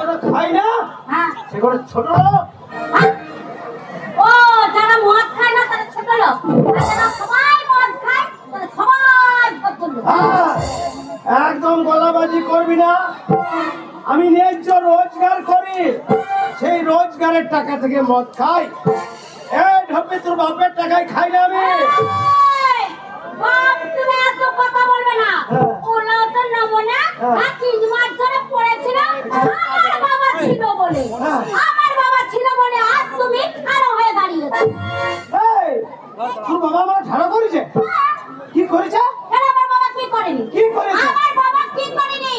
আর যে কোনো খাই না হ্যাঁ। ছোট হ্যাঁ? ও, যারা মদ খায় না তারা ছোট লোক। আর যারা সবাই মদ খায়, তারা সবাই হ্যাঁ, একদম গলাবাজি করবি না আমি ন্যায্য রোজগার করি সেই রোজগারের টাকা থেকে মদ খাই এই ঢপে তোর বাপের টাকায় খাই না আমি বাপ, তুমি এত কথা বলবে না। হ্যাঁ। ওরাও তো নেব না। হ্যাঁ। আর তিন মাস ধরে পড়েছিল, তোর বাবা আমার ঝাড়া করেছে কি করেছে কেন আমার বাবা কি করেনি? কি করেছে? আমার বাবা কি করেনি?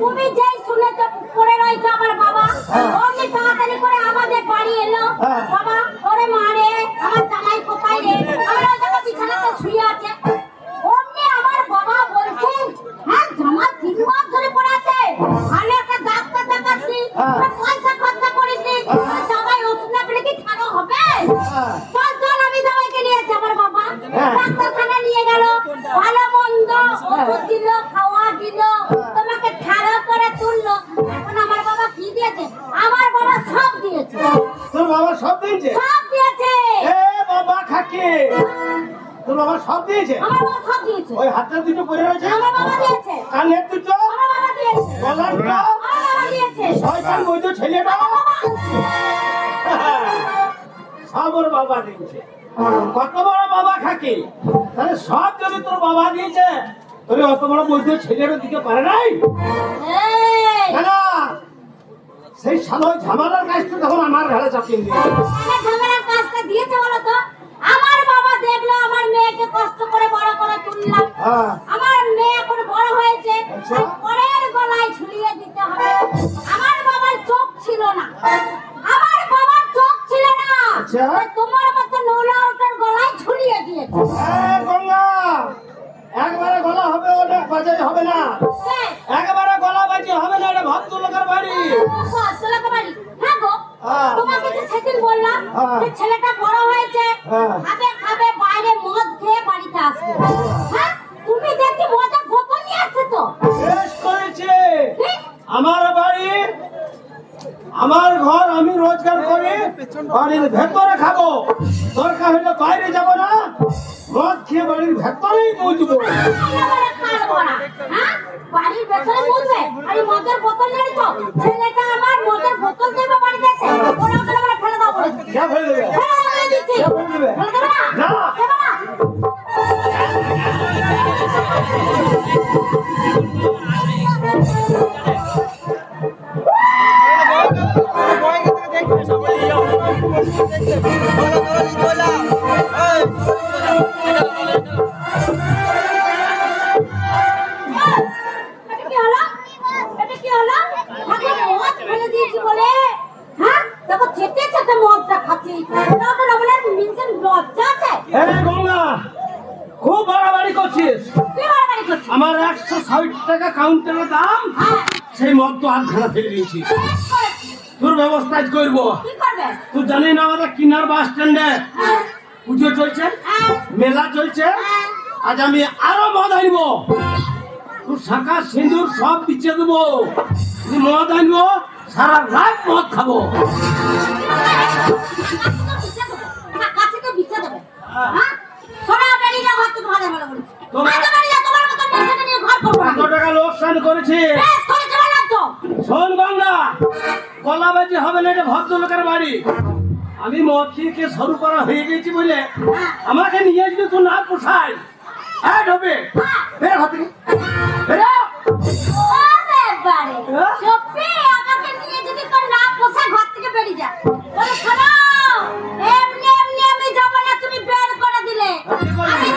তুমি যেই শুনেছো পড়ে রয়েছে আমার বাবা হ্যাঁ। অমনি তাড়াতাড়ি করে আমাদের বাড়ি এলো শয়তান বৈধ ছেলেটা সব ওর বাবা দিয়েছে। কত বড় বাবা খাকে তাহলে সব যদি তোর বাবা দিয়েছে তোরে অত বড় বৈধ ছেলেরও দিতে পারে নাই? সেই সালয় ঝামেলার কাজটা তখন আমার ঘাড়ে চাপিয়ে দিয়ে আমার ঝামেলার কাজটা দিয়েছে বলো তো? আমার বাবা দেখল আমার মেয়েকে কষ্ট করে বড় করে তুললাম। হ্যাঁ। আমার মেয়ে এখন বড় হয়েছে। আচ্ছা। গলায় ঝুলিয়ে দিতে হবে। আমার বাবার চোখ ছিল না। আমার বাবার চোখ ছিল না। আচ্ছা। তোমার মতো নোলা ওটার গলায় ঝুলিয়ে দিয়েছে। গঙ্গা একবারে গলা হবে অনেক বাজাই হবে না। একবারে গলা বাজি হবে না এটা ভদ্রলোকের বাড়ি। ভদ্রলোকের বাড়ি। হ্যাঁ গো, হ্যাঁ। তোমাকে যে সেদিন বললাম হ্যাঁ। যে ছেলেটা বড় হয়েছে। বাড়ির ভেতরে তুই জানি না আমাদের কিনার বাস স্ট্যান্ডে পুজো চলছে? মেলা চলছে। আজ আমি আরও মদ আনব। তোর শাখা সিঁদুর সব বিছিয়ে দেবো। তুই মদ আনব সারা রাত মদ খাব। তোমার- টাকা লোকসান করেছে বেশ করেছে বললাম তো। শোন গঙ্গা গলাবাজি হবে না এটা ভদ্রলোকের বাড়ি আমি খেয়ে সরু করা হয়ে গেছি বলে আমাকে নিয়ে যদি তুই না পোষাই হ্যাঁ ঢোবে বের থেকে বেরো। ওরে বাড়ি। চুপ্পি, আমাকে নিয়ে যদি তোর না পোষায়, ঘর থেকে বেরিয়ে যা। বলে, শোনো, এমনি এমনি আমি যাব না, তুমি বের করে দিলে। আমি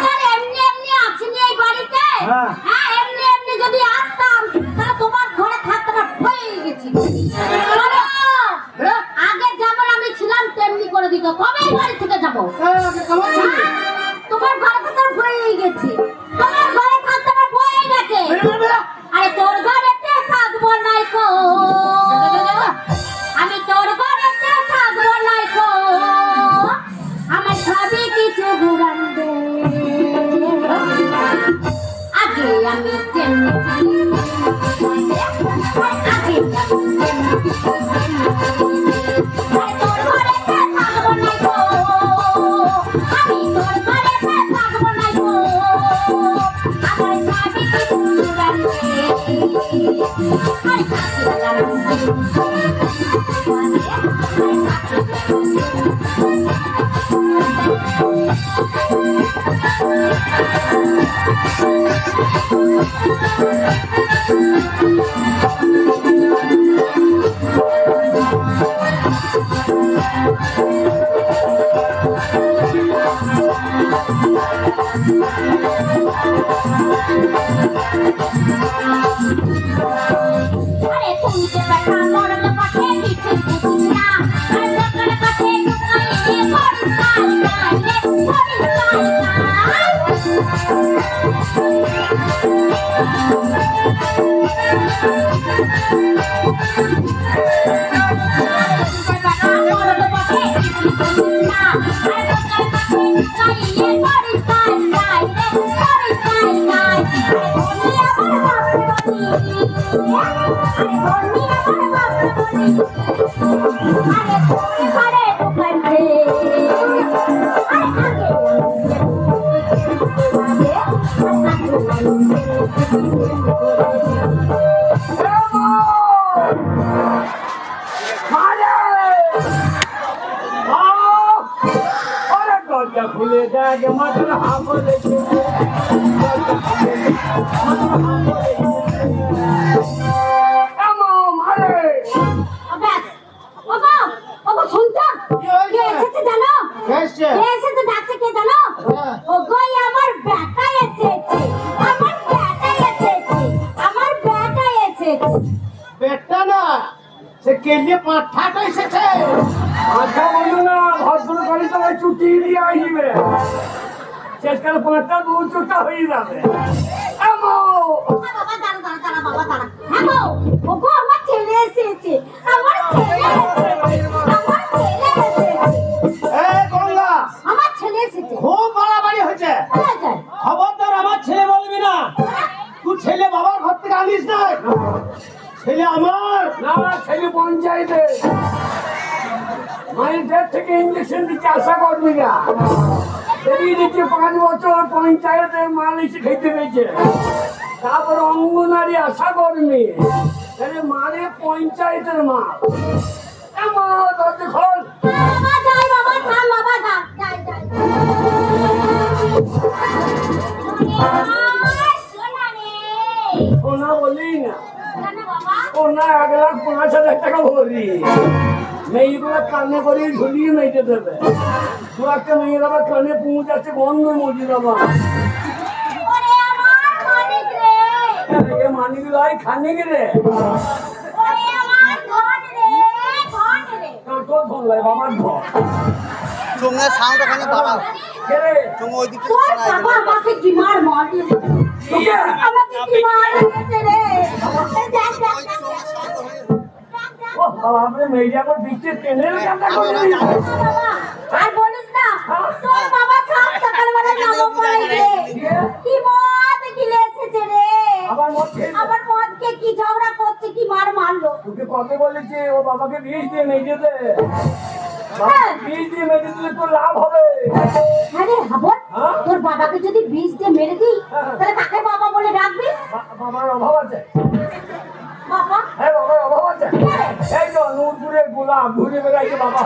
খুলে দেখ মাথার হাফ লেগে কেলিয়ে পাঁঠাটা এসেছে? আচ্ছা বলল না ভদ্র করে তোমার ছুটি দিয়ে আসবে শেষকালে পাঁচটা দু চোটা হয়ে যাবে। দিচ্ছে আশা করবি না। বেরিয়ে দিচ্ছে পাঁচ বছর পঞ্চায়েতে মাল এসে খেতে পেয়েছে তারপর অঙ্গনারী আশা কর্মী। মানে পঞ্চায়েতের মা। দরজা খোল বাবা সোনা এক লাখ পাঁচ হাজার টাকা ভরি। মেয়েগুলো কানে করে ঝুলিয়ে মেয়েতে দেবে। দু একটা মেয়ের আবার কানে পৌঁছাচ্ছে বন্ধ মজি দেবা মানিক খানে গেলে তোর ধন লাই বাবার ধন। চুঙের সাউন্ড ওখানে বাড়াও কে ওই দিকে আমাকে কি মার মারি আমাকে কি মার রে? যাক যাক যাক ও বাবা আপনি মেয়েটা আবার বিচ্ছে টেনে কাটা করে দিয়েছে। আর বলিস না তোর বাবা সব সকালবেলা নামো পড়ে কি মদ গিলে এসেছে রে আবার মদ খেয়েছে। মদকে কি ঝগড়া করছে কি মার মারলো তোকে কত বলেছে ও বাবাকে বিষ দিয়ে মেয়ে যেতে হ্যাঁ। বিষ দিয়ে মেয়ে দিলে তোর লাভ হবে আরে হাবল হ্যাঁ? তোর বাবাকে যদি বিষ দিয়ে মেরে দিই হ্যাঁ। তাহলে কাকে বাবা বলে ডাকবি বাবার অভাব আছে এই তো নূরপুরের গোলাপ ঘুরে বেড়াইছে বাবা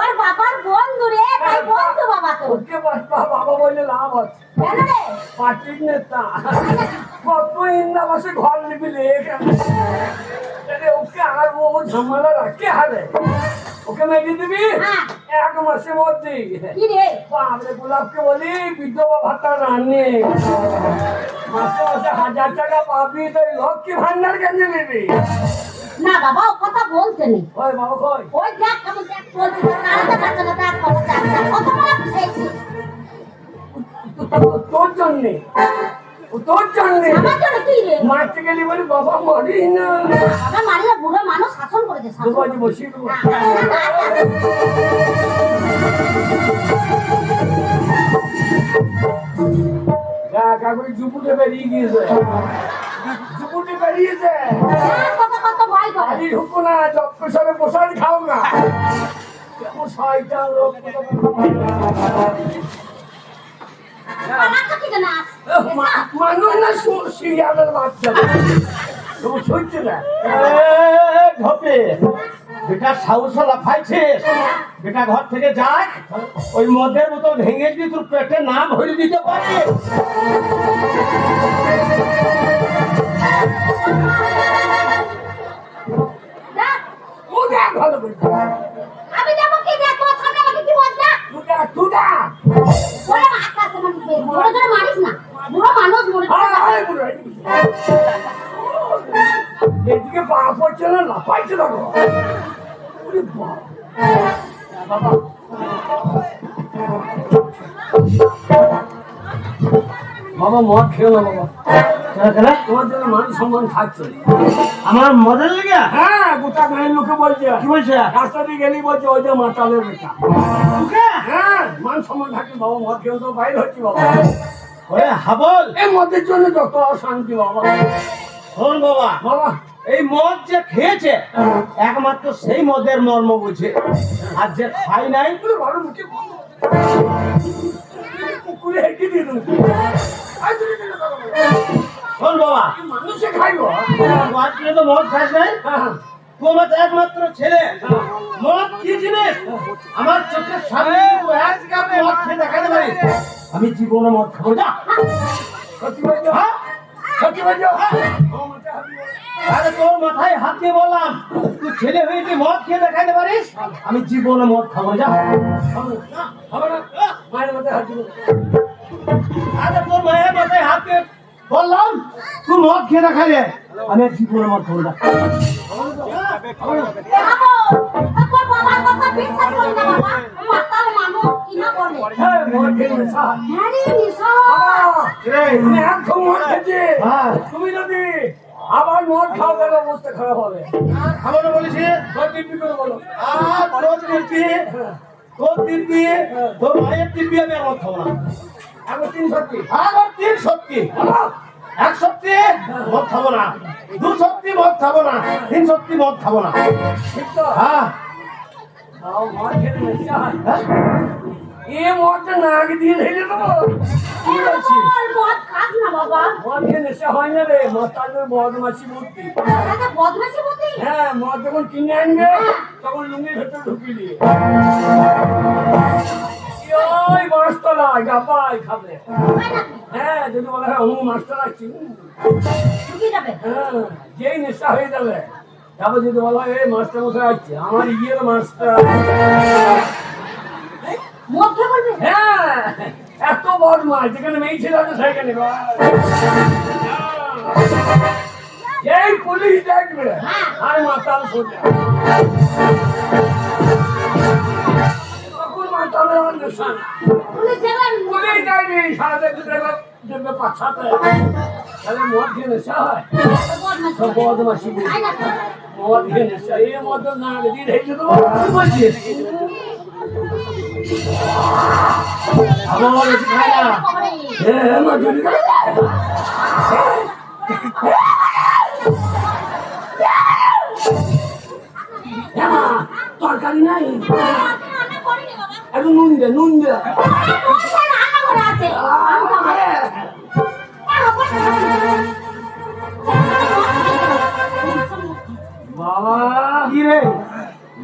তোর বাবার বন্ধু রে তাই বন্ধু বাবা তো ওকে বাবা বললে লাভ আছে। কেন রে? পার্টির নেতা। কত ইন্দা বসে ঘর নিবি লেখা ওকে আর ও ঝামেলা রাখতে হারে ওকে মেরে দিবি? হ্যাঁ। এক মাসের মধ্যে। কি রে? বাবরে গোলাপকে বলি বিধবা ভাতা রান্নে মাসে মাসে হাজার টাকা পাবি তো লক্ষ্মী ভান্ডার কেন নিবি? না বাবা ও কথা বলতে নেই। ওই বাবা কই? ওই দেখ কেমন দেখ বলছি তাড়াতাড়ি বাচ্চা না দেখ বাবা দেখ দেখ, কত বড় তো- তোর জন্যে তোর জন্যে। আমার জন্য কি রে? মারতে গেলি বলি বাবা মরি না। বাবা মারিলে বুড়ো মানুষ শাসন করেছে শাসন দুবাজি বসিয়ে দেবো। দেখ জুপুটে বেরিয়ে গিয়েছে। জুপুটে বেরিয়েছে হ্যাঁ, কত কত ভয় করে আরে ঢুকো না যত্ন সবে প্রসাদ খাও না। কেমন শয়তান লোক মানুষ না শিয়ালের বাচ্চা। সহ্য না? এ, ঢোপে বেটা সাউসা লাফাইছিস বেটা ঘর থেকে যাক ওই মদের বোতল ভেঙে দিয়ে তোর পেটে নাম ভরে দিতে পারে। দেখ ও দেখ ভালো করে আমি যাব কি দেখ সামনে আমাকে কি বলছ? না বলে আস্তে আস্তে মানে বড় জোরে মারিস না। বুড়ো মানুষ মরে আয়, আয়, এদিকে। এদিকে পা পড়ছে না লাফাইছে দেখো। ওরে বাবা। বাবা মদ খেও না বাবা। তোমার জন্য মান সম্মান থাকছে। আমার মদের লেগে? হ্যাঁ গোটা গায়ের লোকে বলছে। কি বলছে? রাস্তা দিয়ে গেলি বলছে ওই যে মাতালের বেটা। হ্যাঁ মান সম্মান থাকে বাবা মদ খেয়ে তো বাইরে হচ্ছি বাবা। ওরে হাবল। এই মদের জন্য যত অশান্তি বাবা। শোন বাবা। বাবা এই মদ যে খেয়েছে একমাত্র সেই মদের মর্ম বুঝে। আর যে খাই নাই পুরো মুখে বন্ধ। হেঁটে দিয়ে দেবো। আয় তুমি দিলে দাও বাবা। শোন বাবা। মানুষে খাইবো আজকে তো মদ খাস নাই? হ্যাঁ। তোমার একমাত্র ছেলে। মদ কি জিনিস? আমার চোখের সামনে এক কাপ মদ খেয়ে দেখাতে পারিস? আমি জীবনে মদ খাব যা। সত্যি বলছো? হ্যাঁ? সত্যি বলছো? হ্যাঁ। আরে তোর মাথায় হাত দিয়ে বললাম তুই ছেলে হয়ে কি মদ খেয়ে দেখাতে পারিস? আমি জীবনে মদ খাব যা। হবে না, মায়ের মাথায় হাত দিও। আরে তোর মায়ের মাথায় হাত দিয়ে বললাম তুই মদ খেয়ে দেখা দে আমি জীবনে মদ খাব না হ্যাঁ। হ্যাঁ এই, তুমি একদম মদ খেয়েছে। হ্যাঁ। তুমি মদ খাও তাহলে অবস্থা খারাপ হবে। খাব না বলিস সত্যি কি করে বলো? আর তোর দিব্যি তোর দিব্যি তোর মায়ের দিব্যি আমি আর মদ খাব না। এখন তিন সত্যি। আর তিন সত্যি। এক সত্যি মদ খাব না। দু সত্যি মদ খাব না। তিন সত্যি মদ খাব না। ঠিক তো। হ্যাঁ। হয়। হ্যাঁ? এ মদটা নাক দিয়ে ঢেলে দেবো। কি বলছিস মদ খাস না বাবা। মদ হয় না রে মদ তাদের বদমাসি বুদ্ধি দাদা বদমাশি বুদ্ধি হ্যাঁ মদ যখন কিনে আনবে তখন লুঙ্গির ভেতর ঢুকিয়ে দিয়ে ওই খাবে। হয় হ্যাঁ যদি বলা হয় হ্যাঁ যেই নেশা হয়ে যাবে। তারপর যদি বলা হয় এই মাছটা মশাই আসছে? আমার ইয়ের মাছটা। মদ খেয়ে বলবি? হ্যাঁ এত বড় মাছ যেখানে মেয়ে ছিল সেখানে যেই পুলিশ দেখবে আর মাতাল সোজা। পুলিশ দেখলেন সারা দেখবে দেখবে পাছাতে তাহলে মদ খেয়ে নেশা হয়। সব বদমাসি। হয় মদ খেয়ে নেশা। এই মদ না ঢেকে দেবো কি তরকারি নাই একটু নুন দে নুন দে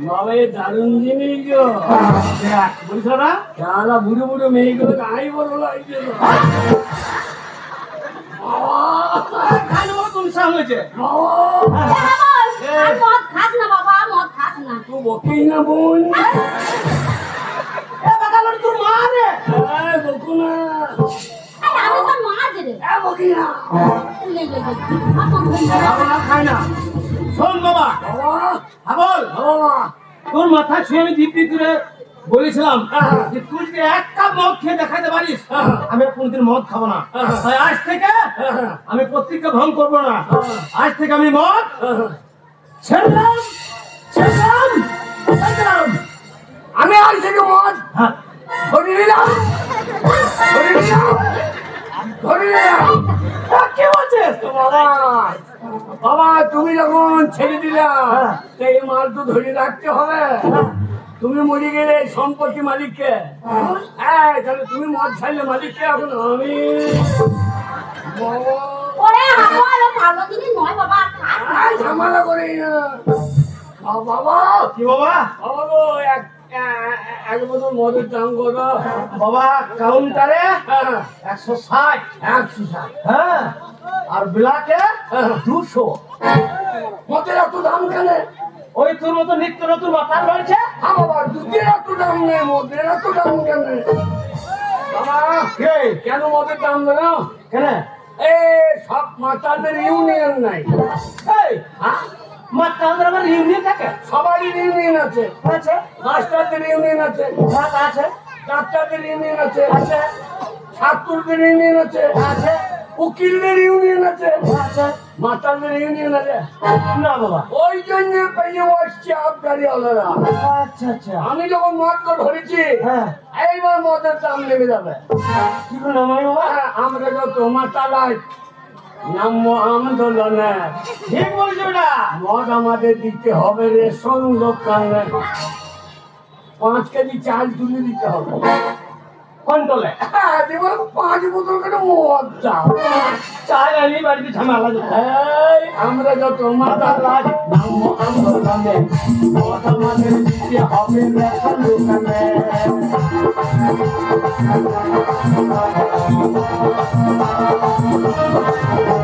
বাবা এ দারুণ জিনিস বুঝছ না সারা বুড়ো বুড়ো মেয়েগুলো গাই বড় লাগছে শোন বাবা তোর মাথা ছুঁয়ে আমি দিব্যি করে বলেছিলাম যে তুই যদি এক কাপ মদ খেয়ে দেখাতে পারিস আমি কোনদিন মদ খাব না। তাই আজ থেকে আমি প্রত্যেককে ভঙ্গ করব না। আজ থেকে আমি মদ ছেড়লাম ছেড়লাম ছেড়লাম আমি আজ থেকে মদ হ্যাঁ। ধরে নিলাম ধরে নিলাম ধরে নিলাম। তো বাবা বাবা তুমি যখন ছেড়ে দিলা হ্যাঁ। এই মাল তো ধরে রাখতে হবে। তুমি মরে গেলে সম্পত্তি মালিককে। হ্যাঁ। তাহলে তুমি মদ ছাড়লে মালিককে এখন আমি বাবা, ঝামেলা করি না। কি বাবা? বাবা গো এক এক বোতল মদের দাম কত বাবা কাউন্টারে হ্যাঁ। একশো ষাট। একশো ষাট। হ্যাঁ। আর বিলাকে হ্যাঁ। দুশো। মদের এত দাম কেন? ওই তোর মতো নিত্য নতুন মাথার রয়েছে বাবা দুধের এত দাম নেই মদের এত দাম কেন? বাবা কেন মদের দাম জানো কেন? এ সব মাতাদের ইউনিয়ন নাই। এই! হ্যাঁ? মাত্র আমাদের ইউনিয়ন থাকে? সবারই ইউনিয়ন আছে। আছে? মাস্টারদের ইউনিয়ন আছে। ভাগ আছে। ডাক্তারদের ইউনিয়ন আছে। আছে। ছাত্রদের ইউনিয়ন আছে। আছে। উকিলদের ইউনিয়ন আছে। মাতালদের ইউনিয়ন আছে। না বাবা। ওই জন্য পেয়ে বসছে আবগারি আলাদা আচ্ছা আচ্ছা। আমি যখন মদকে ধরেছি হ্যাঁ। এইবার মদের দাম নেমে যাবে। কি করে হ্যাঁ, আমরা তো তোমার নামবো আন্দোলনে। ঠিক বলছো বেটা মদ আমাদের দিতে হবে রেশন দোকানে পাঁচ কেজি চাল তুলে দিতে হবে। কন্ট্রোলে হ্যাঁ দেবো পাঁচ বোতল করে মদ দাও। চাই আনি বাড়িতে ঝামেলা এই আমরা যত মাতালাজ নামবো আন্দোলনে মদ আমাদের দিতে হবে রেশন দোকানে বাবা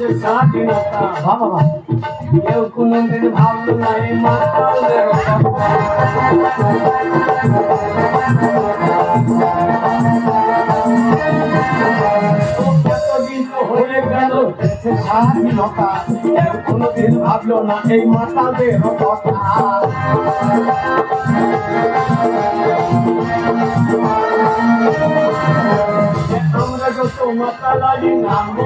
দেশের স্বাধীনতা বাবা বাবা কেউ কোনোদিন ভাবলো না এই মাতালের হয়ে গেল স্বাধীনতা কেউ কোনোদিন ভাবলো না এই মাতালের কথা মাতালারি নামবো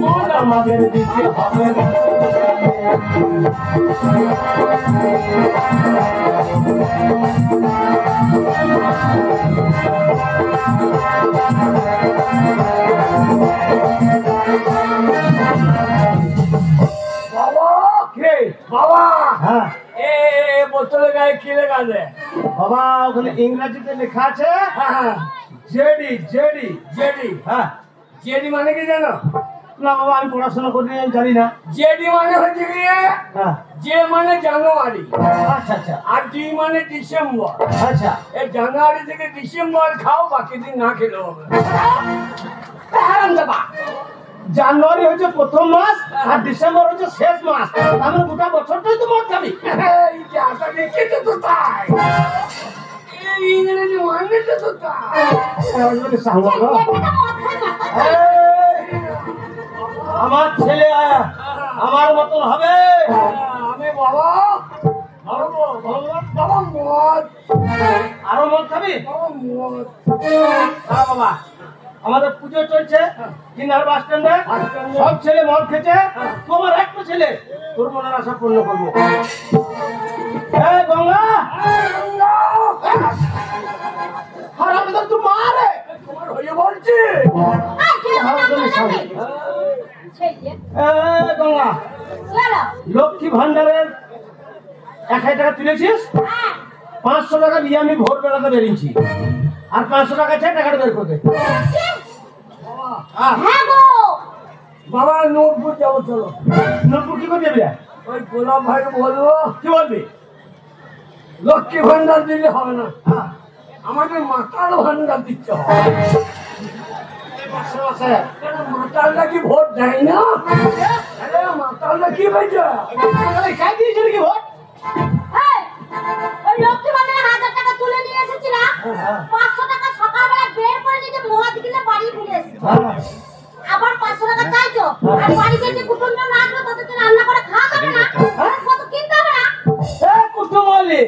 মন আমাদের দিতে হবে বাবা কে বাবা হ্যাঁ এ বোতলে গায়ে কি লেখা আছে? বাবা ওখানে ইংরেজিতে লেখা আছে? হ্যাঁ হ্যাঁ। JD JD JD. হ্যাঁ। জেডি মানে কি জানো? না বাবা আমি পড়াশোনা করি আমি জানি না। জেডি মানে হচ্ছে গিয়ে হ্যাঁ। জে মানে জানুয়ারি। আচ্ছা আচ্ছা। আর ডি মানে ডিসেম্বর। আচ্ছা। এই জানুয়ারি থেকে ডিসেম্বর খাও বাকি দিন না খেলেও হবে। জানুয়ারি হচ্ছে প্রথম মাস আর ডিসেম্বর হচ্ছে শেষ মাস। তাহলে গোটা বছরটাই তো মত খাবি। এই যে তো তাই। আমার ছেলে আমার মতন হবে। আমি বাবা। আরও মদ খাবি? বাবা হ্যাঁ বাবা। আমাদের পুজো চলছে কিনার বাস স্ট্যান্ডে। সব ছেলে মদ খেছে তোমার একটা ছেলে। তোর মনের আশা পূর্ণ করব। গঙ্গা! তো তোমার হয়ে বলছি। গঙ্গা। লক্ষ্মী ভান্ডারের এক হাজার টাকা তুলেছিস? হ্যাঁ। পাঁচশো টাকা দিয়ে আমি ভোরবেলাতে বেরিয়েছি। আর পাঁচশো টাকা চাই টাকাটা বের করতে হ্যাঁ গো। বাবা নোটপুর যাব চলো। নোটবুক কি করে রে? ওই গোলাপ ভাই বলব। কি বলবি? লক্ষ্মী ভান্ডার দিলে হবে না। হ্যাঁ। আমাদের মাতাল ভান্ডার দিতে হবে। পাঁচশো মাতালটা কি ভোট দেয় না? আরে মাতালটা কি হয়েছে নাকি ভোট লক্ষ্মী ভান্ডারে হাজার টাকা হ্যাঁ। পাঁচশো টাকা সকালবেলা বের করে নিয়ে মদ কিনে বাড়ি ফিরে এসেছি। হ্যাঁ আবার পাঁচশো টাকা চাইছো? আর বাড়িতে যে কুটুমজন আসবে তাদেরকে রান্না করে খাওয়া যাবে না। কত কিনতে হবে না? এ কুটুম বলি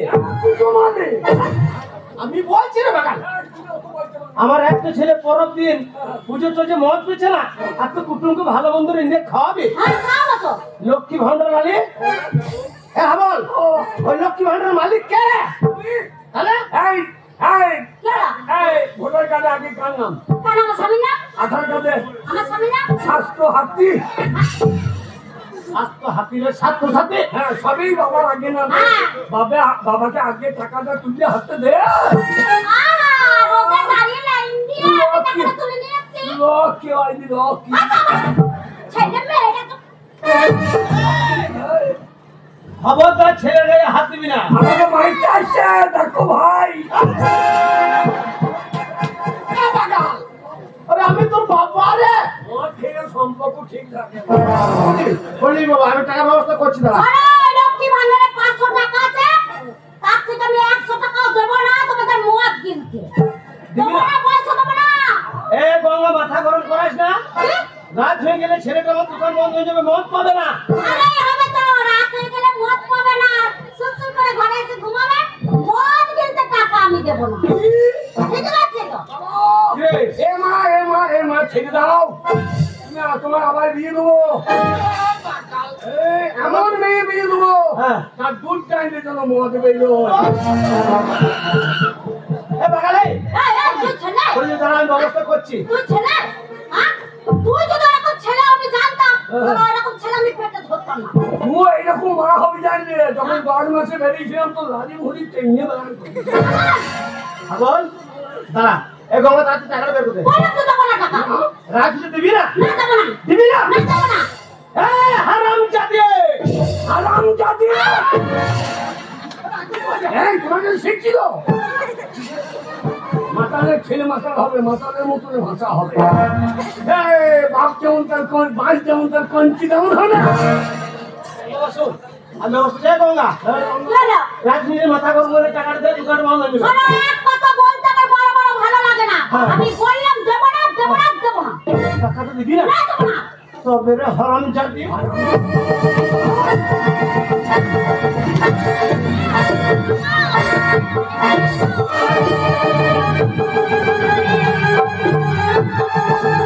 আমি বলছি রে বাগান আমার একটা ছেলে পরের দিন পুজো চলছে মদ পেছে না আর তো কুটুমকে ভালো বন্ধু নিয়ে খাওয়াবে। তো। লক্ষ্মী ভান্ডার মালিক? হ্যাঁ বল ওই লক্ষ্মী ভান্ডার মালিক কে তাহলে এই এই এই ভোটার কার্ডে আগে কার নাম কেন আমার স্বামী না আধার কার্ডে আমার স্বামী না স্বাস্থ্য হাতি স্বাস্থ্য হাতিলে স্বাস্থ্য সাথে হ্যাঁ সবই বাবার আগে নাম হ্যাঁ। বাবা বাবাকে আগে টাকাটা তুলে হাতে দে দাঁড়িয়ে লাইন দিয়ে খবরদার ছেলে গায়ে হাত দিবি না। আমাকে বাড়িতে আসছে দেখো ভাই। আরে আমি তোর বাবা রে। খেয়ে সম্পর্ক ঠিক থাকে। বলি বাবা আমি টাকা ব্যবস্থা করছি দাঁড়া আরে, লক্ষ্মী ভান্ডারে 500 টাকা আছে, তার থেকে আমি 100 টাকাও দেবো না তোমাদের মদ কিনতে। দেবো পয়সা দেবো না। এ গঙ্গা মাথা গরম করাস না। কি? রাত হয়ে গেলে ছেলেটা আমার দোকান বন্ধ হয়ে যাবে মদ পাবে না। আরে, এ মা এ মা এ মা ছেড়ে দাও। তোমার আবার বিয়ে দেবো। এমন মেয়ে বিয়ে দেবো। তার দুধ টাইমে যেন মদ বেরো বাগালে ব্যবস্থা করছি। ছেলে? আমি জানতাম। এরকম ছেলে হবে যখন মাসে বেরিয়েছিলাম তো দাঁড়া এ গঙ্গা তাতে টাকাটা বের করতে। রাখছি দিবি না দেবো না? হারাম জাতি! জাতি! এই তোমাকে শিখছিল মাতালের মাতাল হবে মাতালের মতন ভাষা হবে। বাপ যেমন তার বাস যেমন তার কঞ্চি তেমন হবে। আমি রাজনীতির মাথা গরম করে টাকাটা দিয়ে দোকান বন্ধ এক কথা বলতে আমার বড় বড় ভালো লাগে না। হ্যাঁ। আমি বললাম দেবো না দেবো না দেবো না। টাকাটা দিবি না। না দেবো না। তবে রে হারাম জাতি।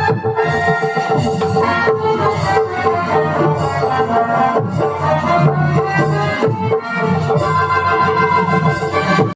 ও